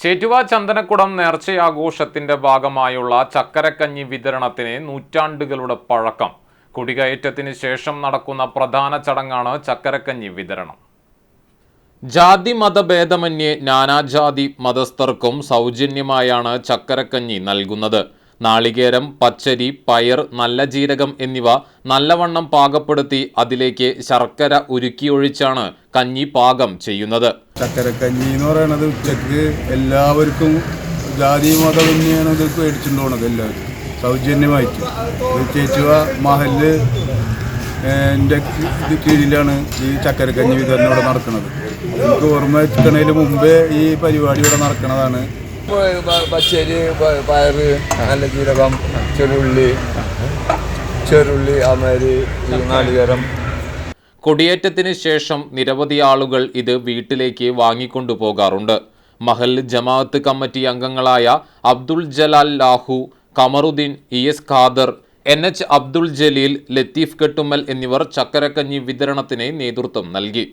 ചേറ്റുവ ചന്ദനക്കുടം നേർച്ചയാഘോഷത്തിന്റെ ഭാഗമായുള്ള ചക്കരക്കഞ്ഞി വിതരണത്തിന് നൂറ്റാണ്ടുകളുടെ പഴക്കം. കുടികയറ്റത്തിന് ശേഷം നടക്കുന്ന പ്രധാന ചടങ്ങാണ് ചക്കരക്കഞ്ഞി വിതരണം. ജാതി മതഭേദമന്യേ നാനാജാതി മതസ്ഥർക്കും സൗജന്യമായാണ് ചക്കരക്കഞ്ഞി നൽകുന്നത്. നാളികേരം പച്ചരി പയർ നല്ല ജീരകം എന്നിവ നല്ലവണ്ണം പാകപ്പെടുത്തി അതിലേക്ക് ശർക്കര ഉരുക്കിയൊഴിച്ചാണ് കഞ്ഞി പാകം ചെയ്യുന്നത്. ചക്കരക്കഞ്ഞി എന്ന് പറയണത് ഉച്ചയ്ക്ക് എല്ലാവർക്കും ജാതി മതമന്യാണ് ഇത് മേടിച്ചിട്ട് പോണത് എല്ലാവരും. സൗജന്യമായിട്ട്. ചേച്ചുവ മഹൽ എന്റെ കീഴിലാണ് ഈ ചക്കരക്കഞ്ഞി വിതരണം ഇവിടെ നടക്കുന്നത് എനിക്ക് ഓർമ്മ വെക്കണതിന് മുമ്പേ ഈ പരിപാടി ഇവിടെ നടക്കുന്നതാണ് പച്ചരി പയറ് നല്ല ജീരകം ചെറുള്ളി ചെറുള്ളി അമരി നാളികേരം കൊടിയേറ്റത്തിന് ശേഷം നിരവധി ആളുകൾ ഇത് വീട്ടിലേക്ക് വാങ്ങിക്കൊണ്ടുപോകാറുണ്ട്. മഹൽ ജമാഅത്ത് കമ്മിറ്റി അംഗങ്ങളായ Abdul Jalal Lahu Kamaruddin E S Khader N H Abdul Jaleel Latheef Kettummal എന്നിവർ ചക്കരക്കഞ്ഞി വിതരണത്തിന് നേതൃത്വം നൽകി.